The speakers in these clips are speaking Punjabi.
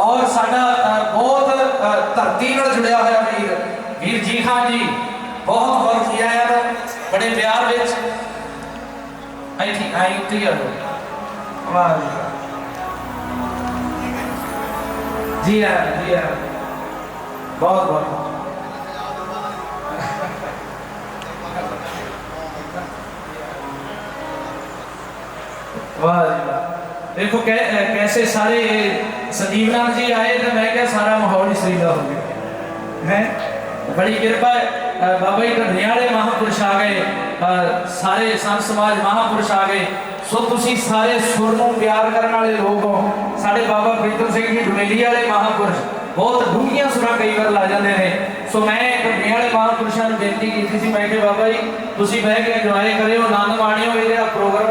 ਔਰ ਸਾਡਾ ਅ, ਬਹੁਤ ਅ, ਧਰਤੀ ਨਾਲ ਜੁੜਿਆ ਹੋਇਆ ਵੀਰ ਵੀਰ ਜੀ ਖਾਨ ਜੀ ਬਹੁਤ ਬਹੁਤ ਕੀਆ ਯਾਰ ਬੜੇ ਪਿਆਰ ਵਿੱਚ ਆਈ ਥੀ ਆਈ ਉੱਤੇ ਆ ਵਾਹ ਜੀ ਵਾਹ। ਜੀ ਆ ਜੀ ਆ ਬਹੁਤ ਬਹੁਤ ਵਾਹ ਜੀ ਵਾਹ ਦੇਖੋ ਕੈ ਕੈਸੇ ਸਾਰੇ ਸੰਜੀਵ ਨਾਥ ਜੀ ਆਏ ਤੇ ਮੈਂ ਕਿਹਾ ਸਾਰਾ ਮਾਹੌਲ ਹੀ ਸਰੀਲਾ ਦਾ ਹੋ ਗਿਆ। ਹੈ? ਬੜੀ ਕਿਰਪਾ ਹੈ ਬਾਬਾ ਜੀ ਢੰਡਰੀਆਂ ਵਾਲੇ ਮਹਾਪੁਰਸ਼ ਆ ਗਏ ਸਾਰੇ ਸੰਤ ਸਮਾਜ ਮਹਾਪੁਰਸ਼ ਆ ਗਏ। ਸੋ ਤੁਸੀਂ ਸਾਰੇ ਸੁਰ ਨੂੰ ਪਿਆਰ ਕਰਨ ਵਾਲੇ ਲੋਕ ਹੋ। ਸਾਡੇ ਬਾਬਾ ਪ੍ਰੀਤਮ ਸਿੰਘ ਜੀ ਡੁਮੇਲੀ ਵਾਲੇ ਮਹਾਪੁਰਸ਼, ਬਹੁਤ ਡੂੰਘੀਆਂ ਸੁਰਾਂ ਕਈ ਵਾਰ ਲਾ ਜਾਂਦੇ ਨੇ। ਸੋ ਮੈਂ ਢੰਡਰੀਆਂ ਵਾਲੇ ਮਹਾਪੁਰਸ਼ਾਂ ਨੂੰ ਬੇਨਤੀ ਕੀਤੀ ਸੀ, ਮੈਂ ਕਿਹਾ ਬਾਬਾ ਜੀ, ਤੁਸੀਂ ਬਹਿ ਕੇ ਇੰਜੋਏ ਕਰਿਓ, ਆਨੰਦ ਮਾਣਿਓ, ਇਹਦਾ ਪ੍ਰੋਗਰਾਮ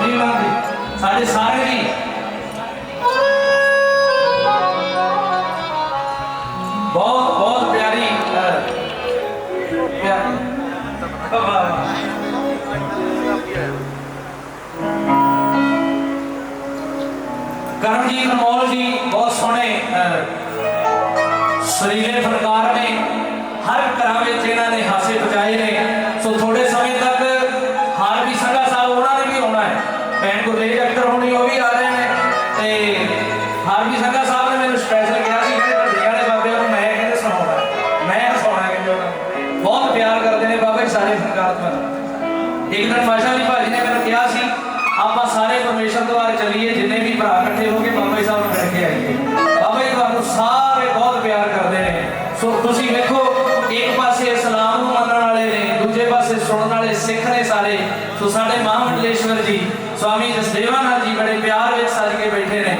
ਤੁਸੀਂ ਸੰਜੀਵ ਸਾਡੇ ਸਾਰੇ ਜੀ। ਬਹੁਤ ਬਹੁਤ ਪਿਆਰੀ ਪਿਆਰੀ। ਕਰਮਜੀਤ ਅਨਮੋਲ ਜੀ ਬਹੁਤ ਸੋਹਣੇ ਅਹ, ਸੁਰੀਲੇ ਨੇ। ਹਰ ਘਰਾਂ ਵਿੱਚ ਇਹਨਾਂ ਨੇ ਪਿਆਰ ਕਰਦੇ ਨੇ ਬਾਬਾ ਜੀ, ਸਾਰੇ ਫਨਕਾਰ ਤੋਂ ਇੱਕ ਦਿਨ ਮਾਸ਼ਾ ਜੀ ਭਾਜੀ ਨੇ ਮੈਨੂੰ ਕਿਹਾ ਸੀ, ਆਪਾਂ ਸਾਰੇ ਪਰਮੇਸ਼ਰ ਦੁਆਰ ਚੱਲੀਏ, ਜਿੰਨੇ ਵੀ ਭਰਾ ਇਕੱਠੇ ਹੋ ਕੇ ਬਾਬਾ ਜੀ ਸਾਹਿਬ ਨੂੰ ਮਿਲ ਕੇ ਆਈਏ। ਬਾਬਾ ਜੀ ਤੁਹਾਨੂੰ ਸਾਰੇ ਬਹੁਤ ਪਿਆਰ ਕਰਦੇ ਨੇ। ਸੋ ਤੁਸੀਂ ਵੇਖੋ, ਇੱਕ ਪਾਸੇ ਇਸਲਾਮ ਨੂੰ ਮੰਨਣ ਵਾਲੇ ਨੇ, ਦੂਜੇ ਪਾਸੇ ਸੁਣਨ ਵਾਲੇ, ਸਿੱਖ ਨੇ ਸਾਰੇ। ਸੋ ਸਾਡੇ ਮਹਾਮੰਡਲੇਸ਼ਵਰ ਜੀ, ਸਵਾਮੀ ਜਸਦੇਵਾਨਾਥ ਜੀ ਬੜੇ ਪਿਆਰ ਵਿੱਚ ਸੱਜ ਕੇ ਬੈਠੇ ਨੇ।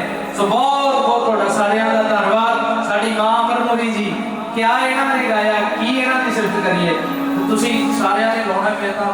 ਨੇ ਗਾਇਆ ਕੀ ਇਹਨਾਂ ਦੀ ਸਿਫਤ ਕਰੀਏ ਤੁਸੀਂ ਸਾਰਿਆਂ ਨੇ ਲਾਉਣਾ ਪਿਆ ਤਾਂ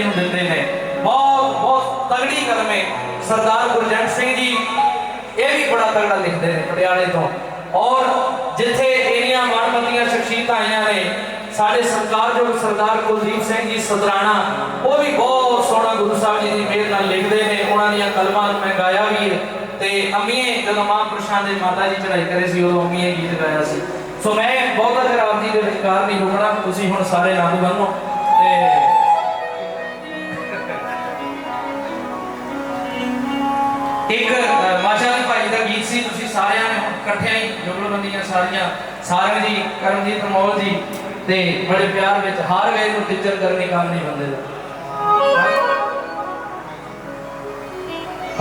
ਇਹਨਾਂ ਨੂੰ ਦਿੱਤੇ ਨੇ। ਬਹੁਤ ਬਹੁਤ ਤਗੜੀ ਕਲਮੇ ਸਰਦਾਰ ਗੁਰਜੰਟ ਸਿੰਘ ਜੀ, ਇਹ ਵੀ ਬੜਾ ਤਗੜਾ ਲਿਖਦੇ ਨੇ ਪਟਿਆਲੇ ਤੋਂ। ਔਰ ਜਿੱਥੇ ਇਹਨੀਆਂ ਮਨਮੰਦੀਆਂ ਸ਼ਖਸੀਅਤਾਂ ਆਈਆਂ ਨੇ, ਸਾਡੇ ਸਰਕਾਰਯੋਗ ਸਰਦਾਰ ਕੁਲਦੀਪ ਸਿੰਘ ਜੀ ਸਦਰਾਣਾ ਉਹ ਵੀ ਬਹੁਤ ਸੋਹਣਾ ਗੁਰੂ ਸਾਹਿਬ ਜੀ ਦੀ ਮਿਹਰ ਨਾਲ ਲਿਖਦੇ ਨੇ। ਉਹਨਾਂ ਦੀਆਂ ਕਲਮਾਂ ਨੂੰ ਮੈਂ ਗਾਇਆ ਵੀ ਹੈ। ਤੇ ਅਮੀਏ ਜਦੋਂ ਮਹਾਂਪੁਰਸ਼ਾਂ ਦੇ ਮਾਤਾ ਜੀ ਚੜਾਈ ਕਰੇ ਸੀ, ਉਦੋਂ ਅਮੀਏ ਗੀਤ ਗਾਇਆ ਸੀ। ਸੋ ਮੈਂ ਬਹੁਤਾ ਚਿਰ ਦੇ ਵਿਚਕਾਰ ਨਹੀਂ ਰੁਕਣਾ ਤੁਸੀਂ ਹੁਣ ਸਾਰੇ ਆਨੰਦ ਮਾਣੋ ਸਾਰਿਆਂ ਨੇ ਇਕੱਠਿਆਂ ਹੀ ਜੁਗਲਬੰਦੀਆਂ ਸਾਰੀਆਂ ਸਾਰੰਗ ਜੀ ਕਰਮਜੀਤ ਮੋਲ ਜੀ ਤੇ ਬੜੇ ਪਿਆਰ ਵਿੱਚ ਹਰ ਵੇਲੇ ਨੂੰ ਟੀਚਰ ਕਰਨੇ ਕੰਮ ਨਹੀਂ ਬੰਦੇ ਦਾ।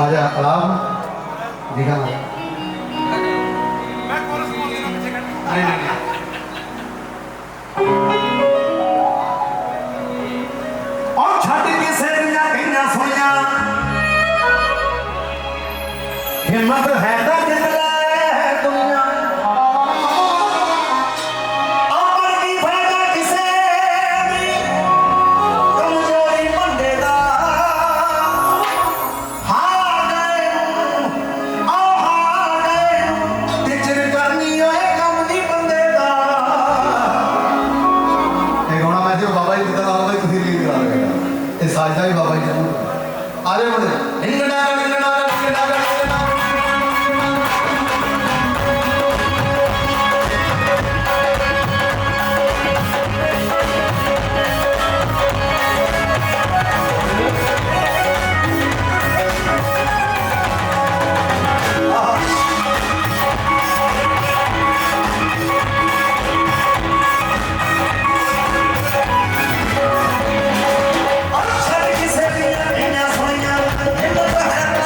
ਆਜਾ ਅਲਾਮ ਦਿਖਾ। ਮੈਂ ਕੋਰਸ ਮੋਲ ਦੇ ਨਾਲ ਪਿੱਛੇ ਕੱਟ ਨਹੀਂ ਨਹੀਂ।